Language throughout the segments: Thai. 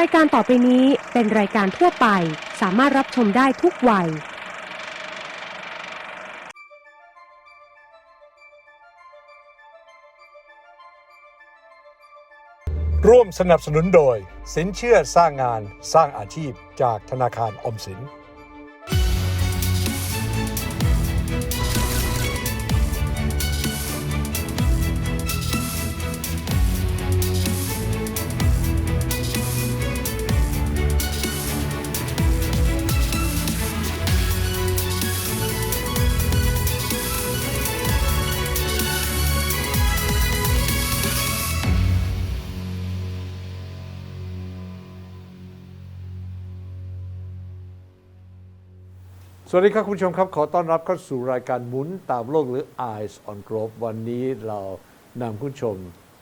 รายการต่อไปนี้เป็นรายการทั่วไป สามารถรับชมได้ทุกวัย ร่วมสนับสนุนโดย สินเชื่อสร้างงานสร้างอาชีพจากธนาคารออมสิน วัสดีครับคุณผู้ชมครับ ขอต้อนรับเข้าสู่รายการหมุนตามโลกหรือ Eyes on Globe วันนี้เรานำคุณผู้ชม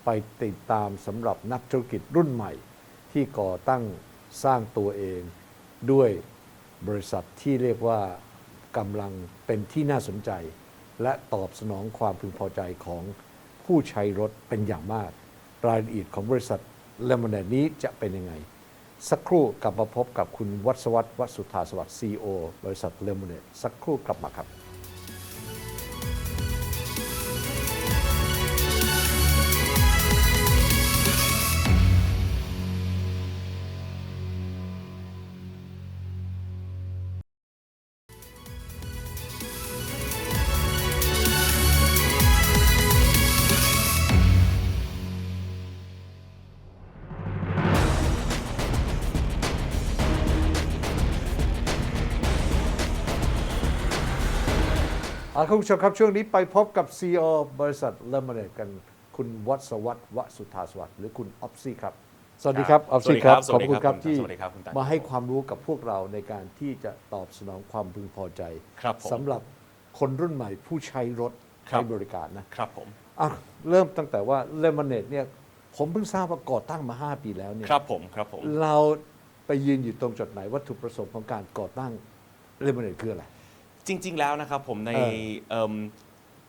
ไปติดตามสำหรับนักธุรกิจรุ่นใหม่ ที่ก่อตั้งสร้างตัวเองด้วยบริษัทที่เรียกว่ากำลังเป็นที่น่าสนใจ และตอบสนองความพึงพอใจของผู้ใช้รถเป็นอย่างมาก รายละเอียดของบริษัทเลมอนเนนี้จะเป็นยังไง สักครู่กลับมาพบกับคุณวัศวัตรวัสุธาสวัสดิ์ซีโอบริษัทเลมอนเนสักครู่กลับมาครับ เอาคุณผู้ชมครับช่วงนี้ไปพบกับ CEO บริษัทเลมอนเนกันคุณวัศวัตรวสุธาสวัสดิ์หรือคุณออฟซี่ครับ สวัสดีครับออฟสวัสซี่ดีคครัรับบขอบคุณครับสวัสดีครับที่สวัสดีครับคุณตั๊กมาให้ความรู้กับพวกเราในการที่จะตอบสนองความพึงพอใจครับผมสำหรับคนรุ่นใหม่ผู้ใช้รถครัใช้บบริการนะครับผมอะเริ่มตั้งแต่ว่าเลมอนเนเนี่ยผมเพิ่งทราบว่าก่อตั้งมา 5 ปีแล้วเนี่ยครับผมครับผมเราไปยืนอยู่ตรงจุดไหนวัตถุประสงค์ของการก่อตั้งเลมอนเนคืออะไร จริง ๆ แล้วนะครับผมในเออเอิ่ม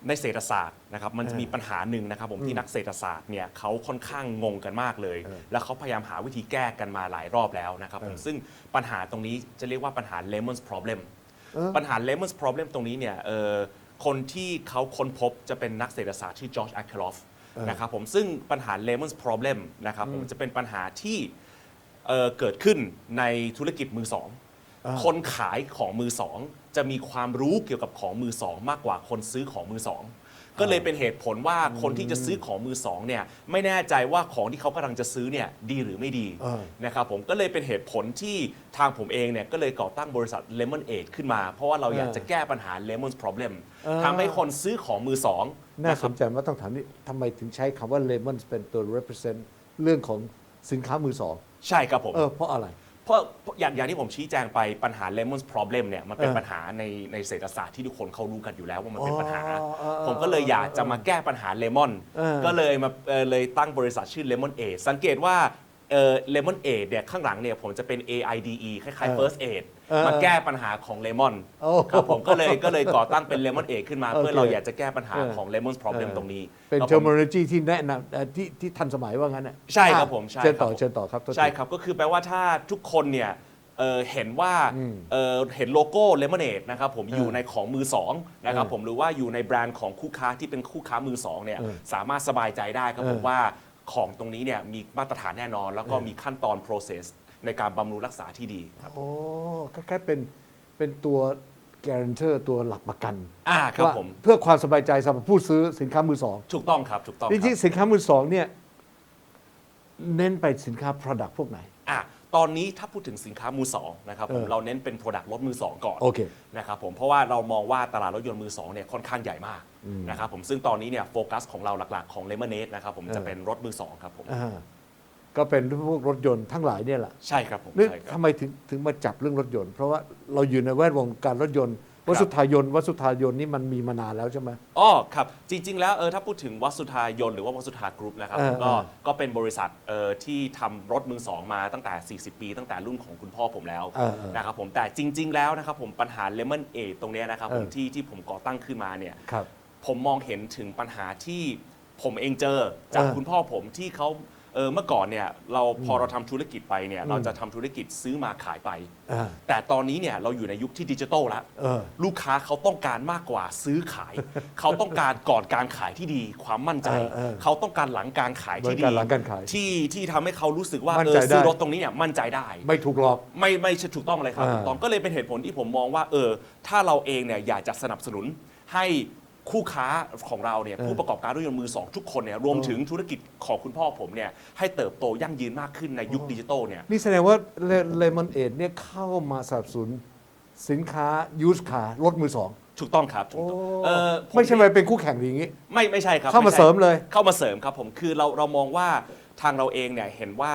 ในเศรษฐศาสตร์นะครับมันจะเออมีปัญหาหนึ่งนะครับผมที่นักเศรษฐศาสตร์เนี่ยเขาค่อนข้างงงกันมากเลย เออแล้วเขาพยายามหาวิธีแก้กันมาหลายรอบแล้วนะครับผมเออซึ่งปัญหาตรงนี้จะเรียกว่าปัญหา lemons problem เออ ปัญหา lemons problem ตรงนี้เนี่ยเอ่อคนที่เขาค้นพบจะเป็นนักเศรษฐศาสตร์ชื่อจอร์จแอคเคลอฟเออนะครับผมซึ่งปัญหา lemons problem นะครับผมจะเป็นปัญหาที่ เอ่อเกิดขึ้นในธุรกิจมือสองอ่า คนขายของมือสอง จะมีความรู้เกี่ยวกับของมือสอง มากกว่าคนซื้อของมือสอง ก็เลยเป็นเหตุผลว่าคนที่จะซื้อของมือสองเนี่ยไม่แน่ใจว่าของที่เขากำลังจะซื้อเนี่ยดีหรือไม่ดีเออ นะครับผมก็เลยเป็นเหตุผลที่ทางผมเองเนี่ยก็เลยก่อตั้งบริษัท Lemon Aid ขึ้นมา เพราะว่าเราอยากจะแก้ปัญหา Lemon Problem เออทำให้คนซื้อของมือสองน่าะคสรับ นใจว่าต้องถามนี่ทำไมถึงใช้คำว่า lemon เป็นตัว represent เรื่องของสินค้ามือสอง ใช่ครับผม เออเพราะอะไร เพราะเพราะอย่างอย่างที่ผมชี้แจงไปปัญหา lemon problem เนี่ยมันเป็นเออปัญหาในในเศรษฐศาสตร์ที่ทุกคนเขารู้กันอยู่แล้วว่ามันเป็นอ๋อปัญหาเออผมก็เลยอยากจะมาแก้ปัญหาเลมอนเออก็เลยมาเอ่อเลยตั้งบริษัทชื่อ Lemon Aid สังเกตว่า เออ Lemon Aid เนี่ยข้างหลังเนี่ยผมจะเป็น AIDE คล้ายเออๆ First Aid เออมาแก้ปัญหาของเลมอนโอ้ครับผมก็เลยก็เลยก่อตั้งเป็น Lemon Aid ขึ้นมาโอเคเพื่อเราอยากจะแก้ปัญหาเออของ Lemon problem เออ ตรงนี้เป็นครับผม terminology ที่แนะนำเอ่อที่ที่ทันสมัยว่างั้นน่ะใช่ครับอะผมใช่เชิญต่อครับผม เชิญต่อครับโทษที ใช่ครับ ก็คือแปลว่าถ้าทุกคนเนี่ยเอ่อเห็นว่าอืมเอ่อเห็นโลโก้เลมอนเ d นะครับผมเอออยู่ในของมือสองนะครับเออผมหรือว่าอยู่ในแบรนด์ของคู่ค้าที่เป็นคู่ค้ามือสองเนี่ยเออสามารถสบายใจได้ครับผมเออว่า ของตรงนี้เนี่ยมีมาตรฐานแน่นอน แล้วก็เออมีขั้นตอน process ในการบำรุงรักษาที่ดีครับโอ้คล้ายๆเป็นเป็นตัว guarantor ตัวหลักประกันอ่าครับว่าผม เพื่อความสบายใจสำหรับผู้ซื้อสินค้ามือสองถูกต้องครับ ถูกต้องจคริรังบๆสินค้ามือสองเนี่ยเน้นไปสินค้า product พวกไหน อะ ตอนนี้ถ้าพูดถึงสินค้ามือสองนะครับผมเออเราเน้นเป็น Product รถมือสองก่อนโอเคนะครับผมเพราะว่าเรามองว่าตลาดรถยนต์มือสองเนี่ยค่อนข้างใหญ่มากนะครับผมซึ่งตอนนี้เนี่ยโฟกัสของเราหลักๆของ l e m o n a d e นะครับผมเออ จะเป็นรถมือสองครับผมอ่าก็เป็นพวกรถยนต์ทั้งหลายเนี่ยแหละใช่ครับผมนี่ใช่ครับ ทำไมถึงถึงมาจับเรื่องรถยนต์ เพราะว่าเราอยู่ในแวดวงการรถยนต์ วัสดุทายนต์วัสดุทายนต์นี่มันมีมานานแล้วใช่ไหม อ๋อครับ จริง ๆ แล้วเออถ้าพูดถึงวัสสุธายนต์หรือว่าวัสสุธากรุ๊ปนะครับเออก็เออก็เป็นบริษัทเอ่อที่ทำรถมือสองมาตั้งแต่ 40 ปี ตั้งแต่รุ่นของคุณพ่อผมแล้วเออเออนะครับผมแต่จริง ๆ แล้วนะครับผมปัญหา Lemon a ตรงเนี้ยนะครับผมเออ ที่ที่ผมก่อตั้งขึ้นมาเนี่ย ครับ ผมมองเห็นถึงปัญหาที่ผมเองเจอจากเออคุณพ่อผมที่เขา เออเมื่อก่อนเนี่ยเราพอเราทำธุรกิจไปเนี่ยเราจะทำธุรกิจซื้อมาขายไป อ่า แต่ตอนนี้เนี่ยเราอยู่ในยุคที่ดิจิทัลแล้ว เออ ลูกค้าเขาต้องการมากกว่าซื้อขาย เขาต้องการก่อนการขายที่ดีความมั่นใจ เออเออเขาต้องการหลังการขายที่บริดีการหลังการขายที่ที่ทำให้เขารู้สึกว่ามั่นเอใจอซื้อได้รถตรงนี้เนี่ยมั่นใจได้ ไม่ถูกหลอก ไม่ไม่ใช่ถูกต้องเลยครับอ่าถูกต้องก็เลยเป็นเหตุผลที่ผมมองว่าเออถ้าเราเองเนี่ยอยากจะสนับสนุนให้ คู่ค้าของเราเนี่ยผู้ประกอบการรถยนต์มือสองทุกคนเนี่ยรวมถึงธุรกิจของคุณพ่อผมเนี่ยให้เติบโตยั่งยืนมากขึ้นในยุคดิจิทัลเนี่ยนี่แสดงว่าเลมอนเอดเนี่ยเข้ามาสนับสนุนสินค้ายูสคารถมือสองถูกต้องครับถูกต้องเออผไม่ใช่ไปเป็นคู่แข่งอย่างนี้ ไม่ไม่ใช่ครับเข้ามาไใช่เสริมเลย เข้ามาเสริมครับผมคือเราเรามองว่าทางเราเองเนี่ยเห็นว่า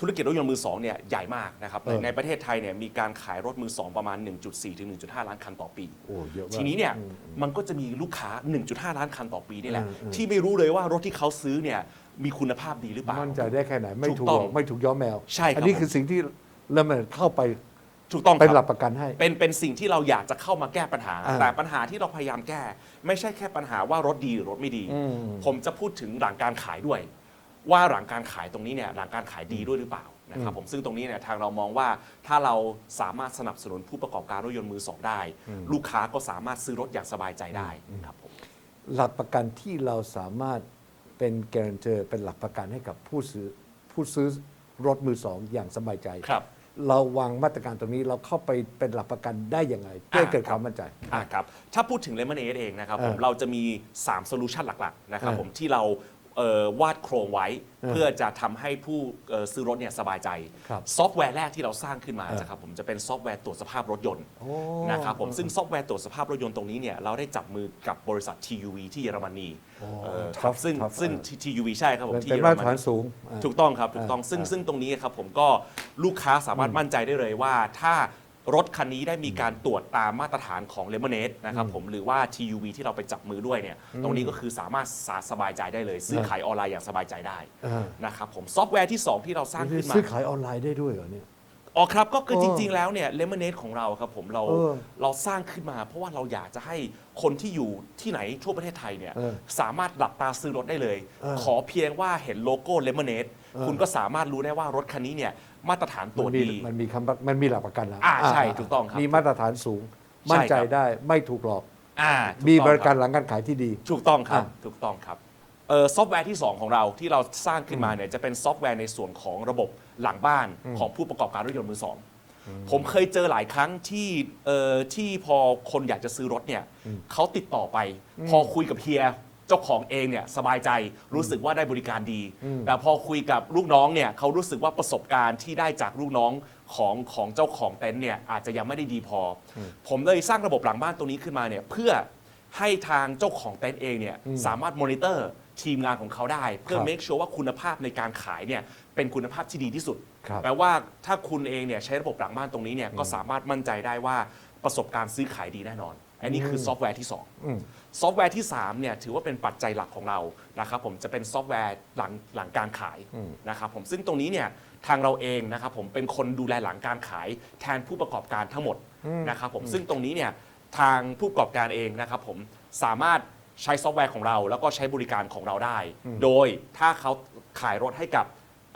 ธุรกิจรถยนต์มือสองเนี่ยใหญ่มากนะครับเออ ในประเทศไทยเนี่ยมีการขายรถมือสองประมาณ 1.4 ถึง 1.5 ล้านคันต่อปี โอ้เยอะมาก ทีนี้เนี่ยมันก็จะมีลูกค้า 1.5 ล้านคันต่อปีนี่แหละ อืมอืม ที่ไม่รู้เลยว่ารถที่เขาซื้อเนี่ยมีคุณภาพดีหรือเปล่า มั่นใจได้แค่ไหนไม่ถูถูกกต้หองลอกไม่ถูกย้อมแมวใช่ครับ อันี้ผมคือสิ่งที่เลมอนเอดเข้าไปถูกต้องเป็นคหลัรักบประกันให้ เป็นเป็นสิ่งที่เราอยากจะเข้ามาแก้ปัญหา อ่าแต่ปัญหาที่เราพยายามแก้ ไม่ใช่แค่ปัญหาว่ารถดีหรือรถไม่ดี อืมผมจะพูดถึงหลังการขายด้วย ว่าหลังการขายตรงนี้เนี่ยหลังการขายดีด้วยหรือเปล่านะครับผมซึ่งตรงนี้เนี่ยทางเรามองว่าถ้าเราสามารถสนับสนุนผู้ประกอบการรถยนต์มือสองได้ ลูกค้าก็สามารถซื้อรถอย่างสบายใจได้ครับผมหลักประกันที่เราสามารถเป็นแกรนเจอร์เป็นหลักประกันให้กับผู้ซื้อผู้ซื้อรถมือสองอย่างสบายใจครับเราวางมาตรการตรงนี้เราเข้าไปเป็นหลักประกันได้ยังไงเพื่อให้เกิดความมั่นใจอะครับถ้าพูดถึงเลมอนเอ e เองนะครับผมเออเราจะมี3โซลูชันหลักๆนะครับเออผมที่เรา เอ่อวาดโครงไว้เออเพื่อจะทำให้ผู้เอ่อซื้อรถเนี่ยสบายใจ ครับซอฟต์แวร์แรกที่เราสร้างขึ้นมาเออนะครับผมจะเป็นซอฟต์แวร์ตรวจสภาพรถยนต์โอ้นะครับผมซึ่งซอฟต์แวร์ตรวจสภาพรถยนต์ตรงนี้เนี่ยเราได้จับมือกับบริษัท TUV ที่เยอรมนีโอ้เอ่อท็คอรัปบซึ่งท็อปซึ่ง เออ TUV ใช่ครับผมเป็นที่เป็นเยอรมาตมรฐานนี สูงาถูกต้องครับถูกต้องอ่าซึ่งอ่าซึ่งตรงนี้ครับผมก็ลูกค้าสามารถมั่นใจได้เลยว่าถ้า รถคันนี้ได้มีการตรวจตามมาตรฐานของ l e m o n a d e นะครับผมหรือว่า TUV ที่เราไปจับมือด้วยเนี่ยตรงนี้ก็คือสามารถสาสบายใจได้เลย ซื้อขายออนไลน์อย่างสบายใจได้อ่านะครับผมซอฟต์แวร์ที่ 2 ที่เราสร้างขึ้นมา ซื้อขายออนไลน์ได้ด้วยเหรอเนี่ย อ๋อครับ ก็คือเออจริง ๆ แล้วเนี่ยเลมอนเนดของเราครับผมเราเออเราสร้างขึ้นมาเพราะว่าเราอยากจะให้คนที่อยู่ที่ไหนทั่วประเทศไทยเนี่ยเออสามารถหลับตาซื้อรถได้เลย เออขอเพียงว่าเห็นโลโก้เลมอนเนดเออ คุณก็สามารถรู้ได้ว่ารถคันนี้เนี่ยมาตรฐานตรมัวจมีดี มันมีคำว่ามันมีหลักประกันแล้วอ่าใช่ถูกต้องครับมีมาตรฐานสูง ใช่มั่นใจครับ ได้ไม่ถูกหลอก อ่าถูมีต้องบริการคหลังการขายที่ดี ถูกต้องครับอะ ถูกต้องครับ เอ่อซอฟต์แวร์ที่ 2 ของเราที่เราสร้างขึ้นมาเนี่ยจะเป็นซอฟต์แวร์ในส่วนของระบบหลังบ้านของผู้ประกอบการรถยนต์มือสองผมเคยเจอหลายครั้งที่เอ่อที่พอคนอยากจะซื้อรถเนี่ยเขาติดต่อไป พอคุยกับเฮียเจ้าของเองเนี่ยสบายใจรู้สึกว่าได้บริการดี แต่พอคุยกับลูกน้องเนี่ยเขารู้สึกว่าประสบการณ์ที่ได้จากลูกน้องของของเจ้าของเต็นท์เนี่ยอาจจะยังไม่ได้ดีพออผมเลยสร้างระบบหลังบ้านตรงนี้ขึ้นมาเนี่ยเพื่อ ให้ทางเจ้าของเต็นท์เองเนี่ยสามารถมอนิเตอร์ทีมงานของเขาได้ เพื่อครับ make sure ว่าคุณภาพในการขายเนี่ยเป็นคุณภาพที่ดีที่สุด ครับ แปลว่าถ้าคุณเองเนี่ยใช้ระบบหลังบ้านตรงนี้เนี่ยก็สามารถมั่นใจได้ว่าประสบการณ์ซื้อขายดีแน่นอน อันนี้คือซอฟต์แวร์ที่ อืม 2 ซอฟต์แวร์ที่ 3 เนี่ยถือว่าเป็นปัจจัยหลักของเรานะครับผมจะเป็นซอฟต์แวร์หลังหลังการขายนะครับผมซึ่งตรงนี้เนี่ยทางเราเองนะครับผมเป็นคนดูแลหลังการขายแทนผู้ประกอบการทั้งหมดนะครับผมซึ่งตรงนี้เนี่ย ทางผู้ประกอบการเองนะครับผมสามารถใช้ซอฟต์แวร์ของเรา แล้วก็ใช้บริการของเราได้ โดยถ้าเขาขายรถให้กับ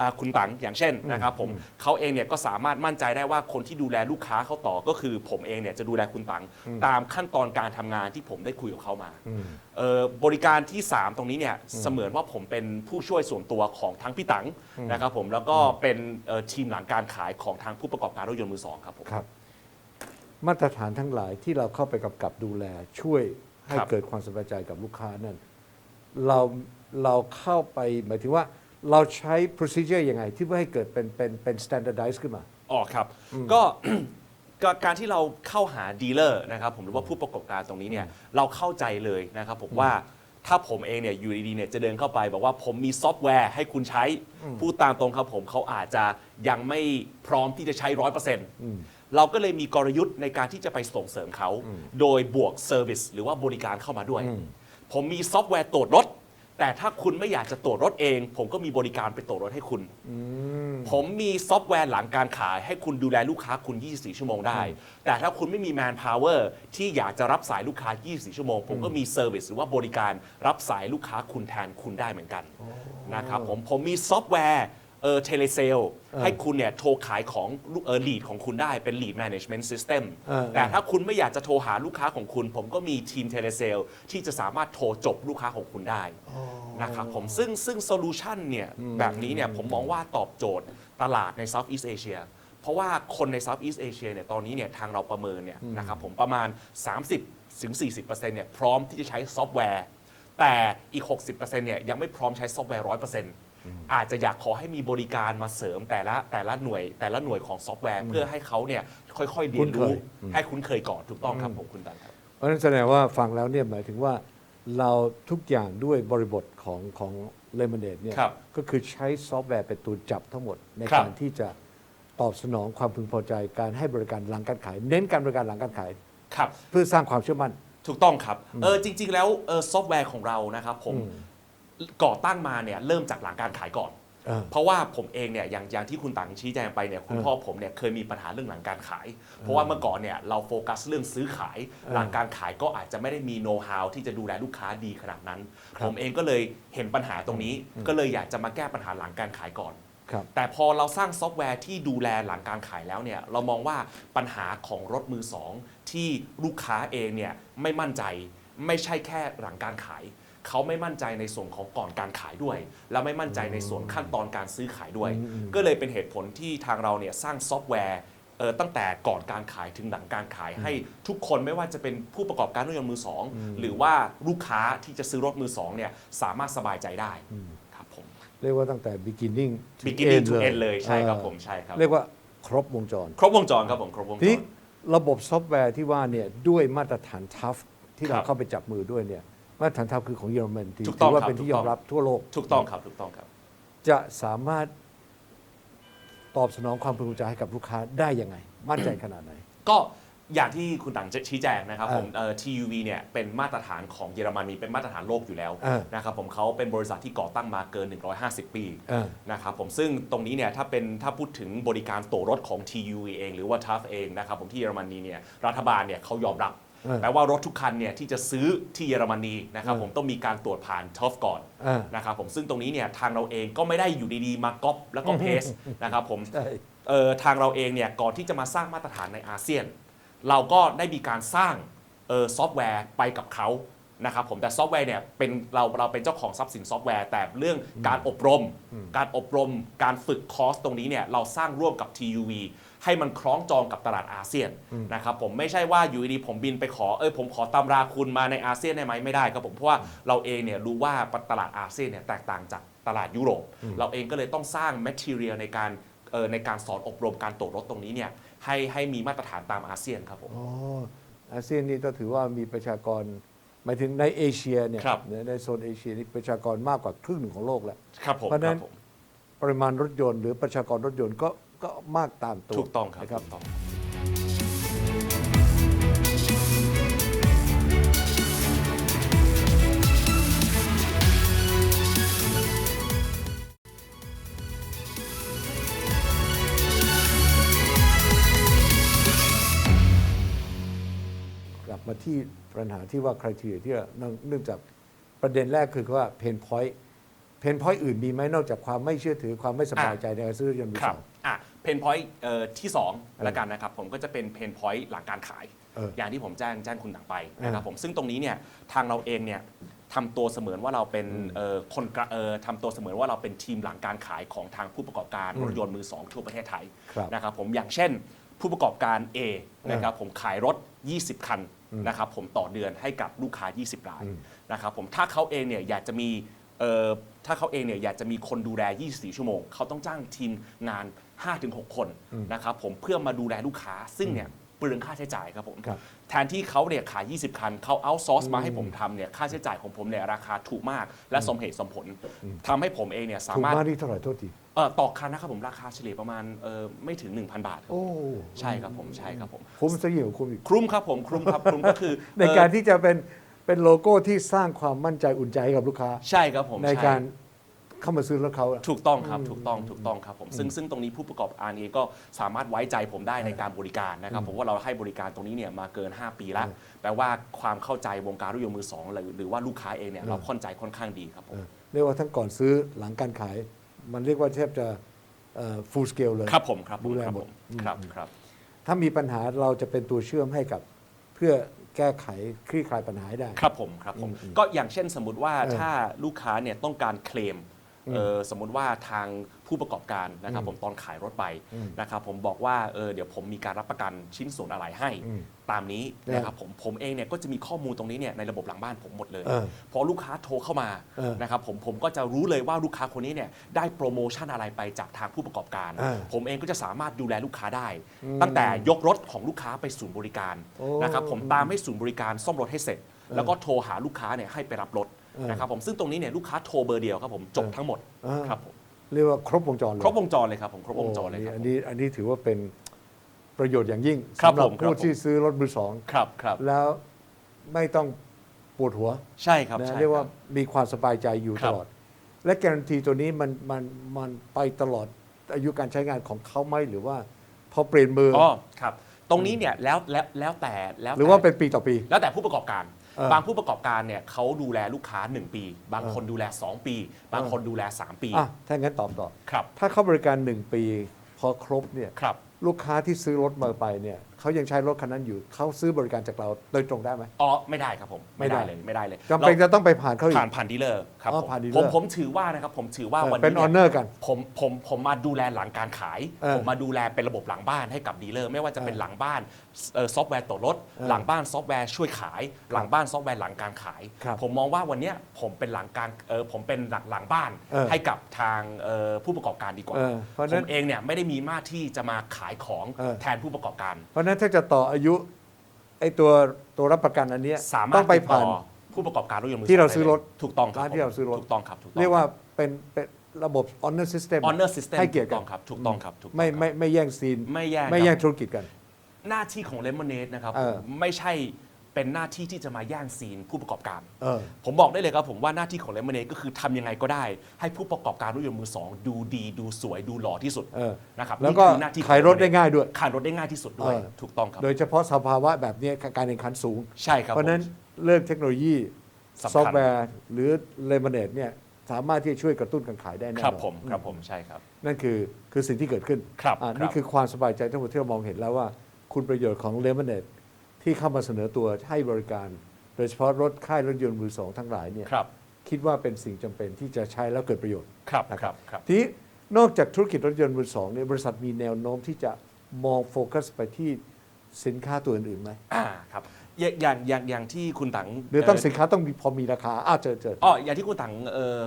อ่าคุณตังอย่างเช่นนะครับผมเขาเองเนี่ยก็สามารถมั่นใจได้ว่าคนที่ดูแลลูกค้าเขาต่อก็คือผมเองเนี่ยจะดูแลคุณตังตามขั้นตอนการทำงานที่ผมได้คุยกับเขามาเอ่อบริการที่ 3 ตรงนี้เนี่ยเสมือนว่าผมเป็นผู้ช่วยส่วนตัวของทั้งพี่ตังนะครับผมแล้วก็เป็นเอ่อทีมหลังการขายของทางผู้ประกอบการรถยนต์มือสองครับผม ครับ มาตรฐานทั้งหลายที่เราเข้าไปกำกับดูแล ช่วยให้ครับ เกิดความสบายใจกับลูกค้านั่นเราเราเข้าไปหมายถึงว่าเราใช้ procedure ยังไง ที่ว่าให้เกิดเป็นเป็นเป็น standardize ขึ้นมาอ๋อครับก็ ก็การที่เราเข้าหาดีลเลอร์นะครับผมหรือว่าผู้ประกอบการตรงนี้เนี่ยเราเข้าใจเลยนะครับผมว่าถ้าผมเองเนี่ยอยู่ดีๆเนี่ยจะเดินเข้าไป บอกว่าผมมีซอฟต์แวร์ให้คุณใช้พูดตามตรงครับผมเขาอาจจะยังไม่พร้อมที่จะใช้ร้อยเปอร์เซ็นต์ เราก็เลยมีกลยุทธ์ในการที่จะไปส่งเสริมเขา โดยบวกเซอร์วิสหรือว่าบริการเข้ามาด้วย ผมมีซอฟต์แวร์ตรวจรถ แต่ถ้าคุณไม่อยากจะตรวจรถเอง ผมก็มีบริการไปตรวจรถให้คุณ ผมมีซอฟต์แวร์หลังการขาย ให้คุณดูแลลูกค้าคุณ 24 ชั่วโมงได้ แต่ถ้าคุณไม่มี man power ที่อยากจะรับสายลูกค้า 24 ชั่วโมง ผมก็มีเซอร์วิสหรือว่าบริการรับสายลูกค้าคุณแทนคุณได้เหมือนกันนะครับผมผมมีซอฟต์แวร์ เออเทเลเซลให้คุณเนี่ยโทรขายของเออลีดของคุณได้เป็น lead management system เออ แต่ถ้าคุณไม่อยากจะโทรหาลูกค้าของคุณ ผมก็มีทีมเทเลเซลที่จะสามารถโทรจบลูกค้าของคุณได้นะครับผมซึ่งซึ่งโซลูชันเนี่ยแบบนี้เนี่ยผมมองว่าตอบโจทย์ตลาดใน Southeast Asia เพราะว่าคนใน Southeast Asia เนี่ยตอนนี้เนี่ยทางเราประเมินเนี่ยนะครับผมประมาณ 30-40%ถึง40%เนี่ยพร้อมที่จะใช้ซอฟต์แวร์ แต่อีก 60%เนี่ยยังไม่พร้อมใช้ซอฟต์แวร์100%อาจจะอยากขอให้มีบริการมาเสริมแต่ละแต่ละหน่วยแต่ละหน่วยของซอฟต์แวร์เพื่อให้เขาเนี่ยค่อยๆเรียนรู้คุ้นเคย ให้คุ้นเคยก่อนถูกต้องครับผมคุณตันครับ เพราะฉะนั้นแสดงว่าฟังแล้วเนี่ยหมายถึงว่าเราทุกอย่างด้วยบริบทของของเลมอนเดดเนี่ยครับก็คือใช้ซอฟต์แวร์เป็นตัวจับทั้งหมด ในครับ การที่จะตอบสนองความพึงพอใจ การให้บริการหลังการขาย เน้นการบริการหลังการขาย ครับ เพื่อสร้างความเชื่อมั่น ถูกต้องครับเออจริง ๆ แล้วเออซอฟต์แวร์ของเรานะครับผมก่อตั้งมาเนี่ยเริ่มจากหลังการขายก่อนเออเพราะว่าผมเองเนี่ยอย่างอย่างที่คุณตังชี้แจงไปเนี่ยคุณเออพ่อผมเนี่ยเคยมีปัญหาเรื่องหลังการขาย เพราะว่าเมื่อก่อนเนี่ยเราโฟกัสเรื่องซื้อขาย หลังการขายก็อาจจะไม่ได้มีโน้ตฮาวที่จะดูแลลูกค้าดีขนาดนั้นครับผมเองก็เลยเห็นปัญหาตรงนี้ ก็เลยอยากจะมาแก้ปัญหาหลังการขายก่อน ครับ แต่พอเราสร้างซอฟต์แวร์ที่ดูแลหลังการขายแล้วเนี่ยเรามองว่าปัญหาของรถมือสองที่ลูกค้าเองเนี่ยไม่มั่นใจไม่ใช่แค่หลังการขาย เขาไม่มั่นใจในส่วนของก่อนการขายด้วย แล้วไม่มั่นใจในส่วนขั้นตอนการซื้อขายด้วย ก็เลยเป็นเหตุผลที่ทางเราเนี่ยสร้างซอฟต์แวร์เอ่อตั้งแต่ก่อนการขายถึงหลังการขายให้ทุกคนไม่ว่าจะเป็นผู้ประกอบการรถยนต์มือสองหรือว่าลูกค้าที่จะซื้อรถมือสองเนี่ยสามารถสบายใจได้ครับผม เรียกว่าตั้งแต่ beginning to beginning to end end เลยใช่ครับเออผมใช่ครับเรียกว่าครบวงจรครบวงจรครับผมครบวงจทีนี้รระบบซอฟต์แวร์ที่ว่าเนี่ยด้วยมาตรฐานทัฟที่ครัเราบเข้าไปจับมือด้วยเนี่ยมาตรฐานทัฟคือของเยอรมันที่ถูกต้ถืองอว่าครับเป็นที่ถูยกอต้มอง รับทั่วโลก ถูกต้องครับถูกต้องครับ จะสามารถตอบสนองความพึงพอใจให้กับลูกค้าได้ยังไง มั่นใจขนาดไหน ก็ อย่างที่คุณตังจะชี้แจงนะครับเออผมเอ่อ TUV เนี่ยเป็นมาตรฐานของเยอรมนีเป็นมาตรฐานโลกอยู่แล้วเออนะครับผมเขาเป็นบริษัทที่ก่อตั้งมาเกิน 150 ปีเออนะครับผมซึ่งตรงนี้เนี่ยถ้าเป็นถ้าพูดถึงบริการตั๋วรถของ TUV เองหรือว่า TAF เองนะครับผมที่เยอรมนีเนี่ยรัฐบาลเนี่ยเขายอมรับ เออแปลว่ารถทุกคันเนี่ยที่จะซื้อที่เยอรมนีนะครับเออผมต้องมีการตรวจผ่าน TAF ก่อนเออ นะครับผมซึ่งตรงนี้เนี่ยทางเราเองก็ไม่ได้อยู่ดีๆมาก๊อปแล้วก็เพสนะครับผม ใช่ เอ่อทางเราเองเนี่ยก่อนที่จะมาสร้างมาตรฐานในอาเซียน เราก็ได้มีการสร้างเออซอฟต์แวร์ไปกับเขานะครับผมแต่ซอฟต์แวร์เนี่ยเป็นเราเราเป็นเจ้าของทรัพย์สินซอฟต์แวร์ แต่เรื่องการอบรม การอบรม การฝึกคอร์สตรงนี้เนี่ยเราสร้างร่วมกับ TUV ให้มันคล้องจองกับตลาดอาเซียนนะครับผมไม่ใช่ว่าอยู่ดีๆผมบินไปขอเออผมขอตำราคุณมาในอาเซียนได้ไหมไม่ได้ครับผมเพราะว่าเราเองเนี่ยรู้ว่าตลาดอาเซียนเนี่ยแตกต่างจากตลาดยุโรป เราเองก็เลยต้องสร้าง material ในการเอ่อในการสอนอบรมการตรวจรถตรงนี้เนี่ย ให้ให้มีมาตรฐานตามอาเซียนครับผม อ๋ออาเซียนนี่ก็ถือว่ามีประชากรหมายถึงในเอเชียเนี่ยครับ ในในโซนเอเชียนี่ประชากรมากกว่าครึ่งหนึ่งของโลกแล้ว ครับผมเพราะฉะนั้นคบผมปริมาณรถยนต์หรือประชากรรถยนต์ก็ก็มากตามตัวถูกต้องครับนะครับถูกต้อง ที่ปัญหาที่ว่าใครทีที่เราเนื่องจากประเด็นแรกคือว่าเพนพอยต์เพนพอยต์อื่นมีไหมนอกจากความไม่เชื่อถือความไม่สบายใจในการซื้อรถยนต์มือครัสบองอะเพนพอยต์ที่2แล้วกันนะครับผมก็จะเป็นเพนพอยต์หลังการขายเอออย่างที่ผมแจ้งแจ้งคุณต่างไปเออนะครับผมซึ่งตรงนี้เนี่ยทางเราเองเนี่ยทำตัวเสมือนว่าเราเป็นเอ่อคนกลางเอ่อทำตัวเสมือนว่าเราเป็นทีมหลังการขายของทางผู้ประกอบการรถยนต์มือสองทั่วประเทศไทยครับนะครับผมอย่างเช่นผู้ประกอบการ A นะครับผมขายรถ 20 คัน นะครับผมต่อเดือนให้กับลูกค้า 20 รายนะครับผมถ้าเขาเองเนี่ยอยากจะมีเอ่อถ้าเขาเองเนี่ยอยากจะมีคนดูแล 24 ชั่วโมง เขาต้องจ้างทีมงาน 5-6 คนนะครับผมเพื่อมาดูแลลูกค้าซึ่งเนี่ยเปลืองค่าใช้จ่ายครับผมครับแทนที่เขาเนี่ยขาย 20 คัน เขาเอาซอร์สมาให้ผมทำเนี่ยค่าใช้จ่ายของผมเนี่ยราคาถูกมากและสมเหตุสมผลทำให้ผมเองเนี่ยสาถูกมารถมากที่เท่าไหร่โทษที เอ่อต่อคันนะครับผมราคาเฉลี่ยประมาณเอ่อไม่ถึง 1,000 บาทครับโอ้ใช่ครับผมใช่ครับผม คุ้มซะยิ่งกว่าคุ้มอีก คลุ้มครับผมคลุ้มครับคลุ้มก็คือในการเอ่อที่จะเป็นเป็นโลโก้ที่สร้างความมั่นใจอุ่นใจให้กับลูกค้า ใช่ครับผมในช่ การเข้ามาซื้อรถเขาอะ ถูกต้องครับ ถูกต้อง ถูกต้องครับผม ซึ่งซึ่งตรงนี้ผู้ประกอบการเองก็สามารถไว้ใจผมได้ในการบริการนะครับ ผมว่าเราให้บริการตรงนี้เนี่ยมาเกิน 5 ปีแล้ว แปลว่าความเข้าใจวงการรถยนต์มือสองหรือหรือว่าลูกค้าเองเนี่ยเราค่อนใจค่อนข้างดีครับผมเออเรียกว่าทั้งก่อนซื้อหลังการขาย มันเรียกว่าแทบจะ full scale เลยครับผมครับผมดูแลครับหมผดมอืมครับครับ ถ้ามีปัญหาเราจะเป็นตัวเชื่อมให้กับเพื่อแก้ไขคลี่คลายปัญหาให้ได้ ครับผมครับผมก็อย่างเช่นสมมติว่าเออถ้าลูกค้าเนี่ยต้องการเคลมเอ่อสมมติว่าทาง ผู้ประกอบการนะครับผมตอนขายรถไปนะครับผมบอกว่าเออเดี๋ยวผมมีการรับประกันชิ้นส่วนอะไรให้อืมตามนี้นะครับผมผมเองเนี่ยก็จะมีข้อมูลตรงนี้เนี่ยในระบบหลังบ้านผมหมดเลยเออพอลูกค้าโทรเข้ามาเออนะครับผมผมก็จะรู้เลยว่าลูกค้าคนนี้เนี่ยได้โปรโมชั่นอะไรไปจากทางผู้ประกอบการเออผมเองก็จะสามารถดูแลลูกค้าได้ ตั้งแต่ยกรถของลูกค้าไปศูนย์บริการโอ้นะครับผมตามให้ศูนย์บริการซ่อมรถให้เสร็จ แล้วก็โทรหาลูกค้าเนี่ยให้ไปรับรถเออนะครับผมซึ่งตรงนี้เนี่ยลูกค้าโทรเบอร์เดียวครับผมจบทั้งหมดเออครับผม เรียกว่าครบวงจรเลยครบวงจรเลยครับผมครบวงจรเลยโอ้ครับอันนี้อันนี้ถือว่าเป็นประโยชน์อย่างยิ่งครับสำหรับผมครับผู้ที่ซื้อรถมือสอง ครับครับแล้วไม่ต้องปวดหัวใช่ครับนะใช่เรียกว่าคบ มีความสบายใจอยู่ครัตบ ลอด และการันตีตัวนี้มันมันมันไปตลอดอายุการใช้งานของเขาไหมหรือว่าพอเปลี่ยนมือออ๋อครับ ตรงนี้เนี่ยแล้วแล้วแล้วแต่แล้วแต่หรือว่าเป็นปีต่อปี แล้วแต่ผู้ประกอบการเออ บางผู้ประกอบการเนี่ยเขาดูแลลูกค้า 1 ปี บางคนดูแล 2 ปี บางคนดูแล 3 ปีอะถ้างั้นตอบต่อ ครับ ถ้าเข้าบริการ 1 ปี พอครบเนี่ย ครับ ลูกค้าที่ซื้อรถมาไปเนี่ย เขายังใช้รถคันนั้นอยู่เขาซื้อบริการจากเราโดยตรงได้ไหม อ๋อไม่ได้ครับผมไม่ได้เลยไม่ได้เลยจำเป็นจะต้องไปผ่านเขาอีก ผ่านผ่านดีลเลอร์ครับอ๋อผมผ่านดีลเลผอมร์ผมถือว่านะครับผมถือว่าเออวันเป็นนี้ออเนอร์กัน ผมผมผมมาดูแลหลังการขาย เออผมมาดูแลเป็นระบบหลังบ้านให้กับดีลเลอร์ไม่ว่าจะเป็นหลังบ้านเอ่อซอฟต์แวร์ต่อรถ เออหลังบ้านซอฟต์แวร์ช่วยขาย หลังบ้านซอฟต์แวร์หลังการขาย ครับผมมองว่าวันเนี้ยผมเป็นหลังการเออผมเป็นหลังหลังบ้านเออให้กับทางเอ่อผู้ประกอบการดีกว่าเออเพราะฉะผนั้นมเองเนี่ยไม่ได้มีหน้าที่จะมาขายของเออ แทนผู้ประกอบการ เพราะฉะนั้นถ้าจะต่ออายุไอ้ตัวตัวรับประกันอันเนี้ยสามารถต้องไปติดต่ผ่านผู้ประกอบการรถยนต์มือที่เราสงซื้อรถได้เลยถูกต้องครับร้านที่เราซื้อรถ ถูกต้องครับถูกต้อง เรียกว่าเป็นเป็นระบบ honor system honor system ให้เกียรติถูกัต้อนงครับถูกต้องครับถูกต้องไม่ครับไม่ไม่แย่งซีน ไม่แย่งไม่ครับแย่งธุรกิจกัน หน้าที่ของเลมอนเน e นะครับเออไม่ใช่ เป็นหน้าที่ที่จะมาแย่งซีนผู้ประกอบการ เออ ผมบอกได้เลยครับผมว่าหน้าที่ของเลมอนเน e ก็คือทำยังไงก็ได้ ให้ผู้ประกอบการรถยนต์มือสองดูดีดูสวยดูหล่อที่สุดเออนะครับแล้วก็นี่คือหน้าที่ของ ขายรถได้ Lemonade ง่ายด้วย ขายรถได้ง่ายที่สุดด้วย เออ ถูกต้องครับ โดยเฉพาะสภาวะแบบเนี้ยการแข่งขันสูง ใช่ครับเพราะฉะนั้นผม เรื่องเทคโนโลยีสำคัญ ซอฟต์แวร์ หรือเลมอนเนตเนี่ยสามารถที่จะช่วยกระตุ้นการขายได้แน่นอนครับผมครับผมใช่ครับ นั่นคือคือสิ่งที่เกิดขึ้นครับอ่าครับ นี่คือความสบายใจทั้งหมดที่เรามองเห็นแล้วว่า คุณประโยชน์ของเลมอนเนต ที่เข้ามาเสนอตัวให้บริการ โดยเฉพาะรถค่ายรถยนต์มือสองทั้งหลายเนี่ยครับ คิดว่าเป็นสิ่งจำเป็นที่จะใช้แล้วเกิดประโยชน์ครับนะคครัรับบครับ ทีนี้นอกจากธุรกิจรถยนต์มือสองเนี่ยบริษัทมีแนวโน้มที่จะมองโฟกัสไปที่สินค้าตัวอื่นๆไหมอ่าครับอย่างอย่างอย่างอย่างที่คุณตังหรือต้องเสินค้าต้องมีพอมีราคาอ้าวเจอเจอ อ๋ออย่างที่คุณตังเอ่อ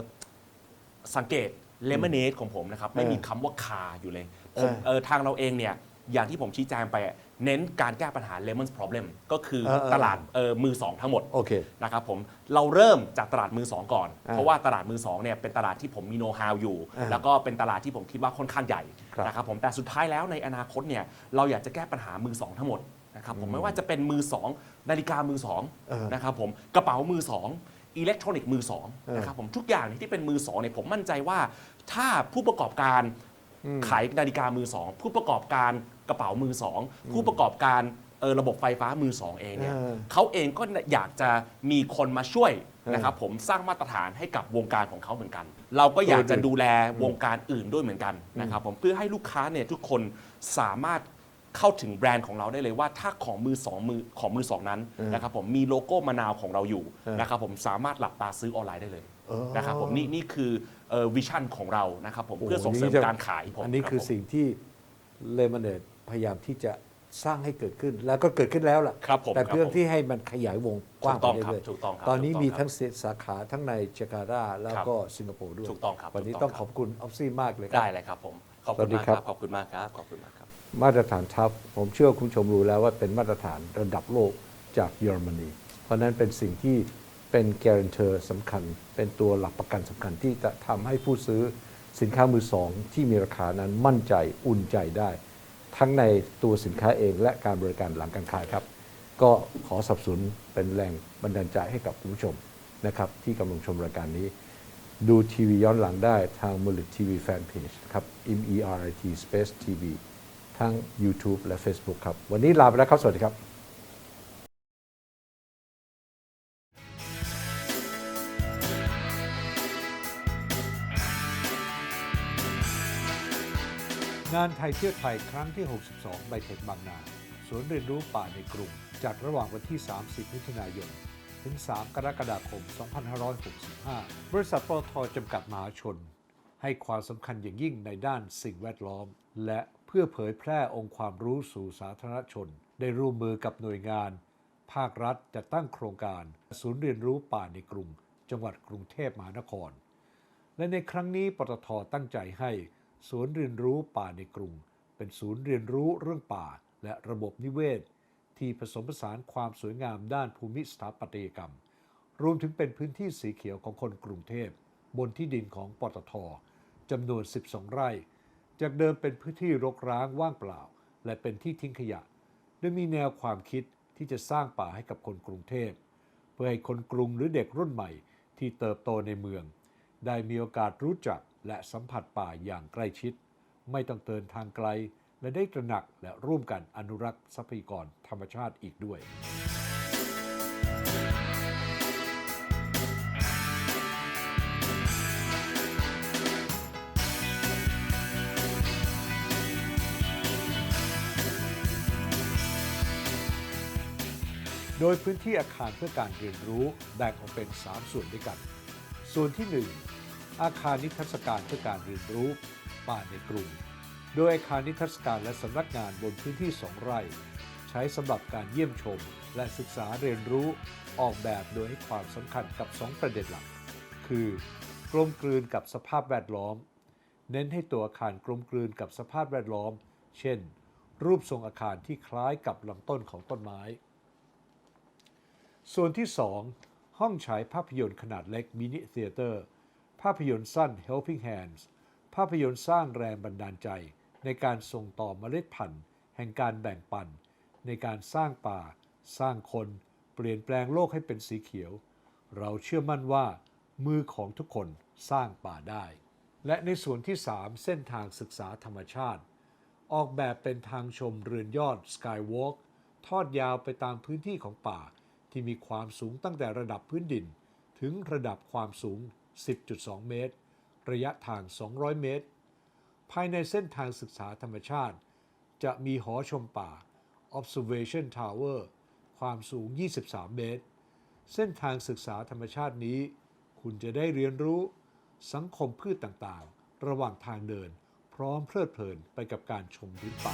สังเกตเลมอนเน e ของผมนะครับ ไม่เออมีคำว่าคาอยู่เลยผมเออ เออทางเราเองเนี่ยอย่างที่ผมชี้แจงไปอะ เน้นการแก้ปัญหา lemon problem ก็คือเออเออ ตลาดเออมือสองทั้งหมด โอเค นะครับผมเราเริ่มจากตลาดมือสองก่อน อ่าเพราะว่าตลาดมือสองเนี่ยเป็นตลาดที่ผมมีโน้ตฮาวอยู่ อ่าแล้วก็เป็นตลาดที่ผมคิดว่าค่อนข้างใหญ่ครับนะครับผมแต่สุดท้ายแล้วในอนาคตเนี่ยเราอยากจะแก้ปัญหามือสองทั้งหมดนะครับผมไม่ว่าจะเป็นมือสองนาฬิกามือสองเออนะครับผมกระเป๋ามือสองอิเล็กทรอนิกส์มือสองเออ นะครับผมทุกอย่างที่เป็นมือสองเนี่ยผมมั่นใจว่าถ้าผู้ประกอบการขายนาฬิกามือสองผู้ประกอบการ กระเป๋ามือสองผู้ประกอบการเออระบบไฟฟ้ามือสองเองเนี่ยเออเขาเองก็อยากจะมีคนมาช่วยเออนะครับผมสร้างมาตรฐานให้กับวงการของเขาเหมือนกัน เราก็อยากจะตัวอื่นดูแลวงการอื่นด้วยเหมือนกันนะครับผมเพื่อให้ลูกค้าเนี่ยทุกคนสามารถเข้าถึงแบรนด์ของเราได้เลยว่าถ้าของมือสองมือของมือสองนั้นนะครับผมมีโลโก้มะนาวของเราอยู่นะครับผมสามารถหลับตาซื้อออนไลน์ได้เลยเออ นะครับผมนี่นี่คือวิชั่นของเรานะครับผมโอ้โหเพื่อส่งเสริมนี่จะการขายผมอันนี้รับคือผม สิ่งที่เลมอนเนต พยายามที่จะสร้างให้เกิดขึ้นแล้วก็เกิดขึ้นแล้วล่ะ ครับผมแต่ครับเพื่อผมที่ให้มันขยายวงกว้างถูกต้องไปครับเรื่อยๆถูกต้องครับตอนนี้ถูกต้องมีครับทั้งสาขาทั้งในจาการ์ตาแล้วก็สิงคโปร์ด้วย ถูกต้องครับวันนี้ถูกต้ต้อองงคขรับอบคุณออฟซี่มากเลยครัได้บเลยครับผมขอบสวัคุสณดีมากคครัรับบขอบคุณมากครับขอบคุณมากครับ มาตรฐานทับผมเชื่อว่าคุณชมรู้แล้วว่าเป็นมาตรฐานระดับโลกจากเยอรมนี เพราะนั้นเป็นสิ่งที่เป็นแกรนเตอร์สำคัญ เป็นตัวหลักประกันสำคัญที่จะทำให้ผู้ซื้อสินค้ามือสองที่มีราคานั้นมั่นใจอุ่นใจได้ ทั้งในตัวสินค้าเองและการบริการหลังการขายครับ ก็ขอสนับสนุนเป็นแรงบันดาลใจให้กับคุณผู้ชมนะครับที่กำลังชมรายการนี้ ดูทีวีย้อนหลังได้ทางมูลิตทีวีแฟนเพจครับ M E R I T Space TV ทั้ง YouTube และ Facebook ครับ วันนี้ลาไปแล้วครับ สวัสดีครับ งานไทยเที่ยวไทยครั้งที่ 62ไบเทคบางนาสวนเรียนรู้ป่าในกรุงจัดระหว่างวันที่ 30 มิถุนายน ถึง 3 กรกฎาคม 2565 บริษัทปตทจำกัดมหาชน ให้ความสำคัญอย่างยิ่งในด้านสิ่งแวดล้อม และเพื่อเผยแพร่องค์ความรู้สู่สาธารณชน ได้ร่วมมือกับหน่วยงาน ภาครัฐจะตั้งโครงการศูนย์เรียนรู้ป่าในกรุง จังหวัดกรุงเทพมหานคร และในครั้งนี้ปตทตั้งใจให้ ศูนย์เรียนรู้ป่าในกรุง เป็นศูนย์เรียนรู้เรื่องป่าและระบบนิเวศ ที่ผสมผสานความสวยงามด้านภูมิสถาปัตยกรรม รวมถึงเป็นพื้นที่สีเขียวของคนกรุงเทพ บนที่ดินของปตทจำนวน 12 ไร่ จากเดิมเป็นพื้นที่รกร้างว่างเปล่า และเป็นที่ทิ้งขยะ โดยมีแนวความคิดที่จะสร้างป่าให้กับคนกรุงเทพ เพื่อให้คนกรุงหรือเด็กรุ่นใหม่ที่เติบโตในเมือง ได้มีโอกาสรู้จัก และสัมผัสป่าอย่างใกล้ชิด ไม่ต้องเดินทางไกล และได้ตระหนักและร่วมกันอนุรักษ์ทรัพยากรธรรมชาติอีกด้วยโดยพื้นที่อาคารเพื่อการเรียนรู้แบ่งออกเป็น 3 ส่วนด้วยกัน ส่วนที่ 1 อาคารนิทรรศการเพื่อการเรียนรู้ป่าในกรุง โดยอาคารนิทรรศการและสำนักงานบนพื้นที่2ไร่ ใช้สำหรับการเยี่ยมชม และศึกษาเรียนรู้ออกแบบโดยให้ความสำคัญกับ2ประเด็นหลัก คือกลมกลืนกับสภาพแวดล้อม เน้นให้ตัวอาคารกลมกลืนกับสภาพแวดล้อม เช่น รูปทรงอาคารที่คล้ายกับลำต้นของต้นไม้ ส่วนที่ 2 ห้องฉายภาพยนตร์ขนาดเล็กมินิเทเตอร์ ภาพยนตร์สั้น Helping Hands ภาพยนตร์สร้างแรงบันดาลใจ ในการส่งต่อเมล็ดพันธุ์ แห่งการแบ่งปัน ในการสร้างป่า สร้างคน เปลี่ยนแปลงโลกให้เป็นสีเขียว เราเชื่อมั่นว่า มือของทุกคนสร้างป่าได้ และในส่วนที่ 3 เส้นทางศึกษาธรรมชาติ ออกแบบเป็นทางชมเรือนยอด Skywalk ทอดยาวไปตามพื้นที่ของป่า ที่มีความสูงตั้งแต่ระดับพื้นดิน ถึงระดับความสูง 10.2 เมตร ระยะทาง 200 เมตร ภายในเส้นทางศึกษาธรรมชาติ จะมีหอชมป่า Observation Tower ความสูง 23 เมตร เส้นทางศึกษาธรรมชาตินี้ คุณจะได้เรียนรู้สังคมพืชต่างๆ ระหว่างทางเดิน พร้อมเพลิดเพลินไปกับการชมพื้นป่า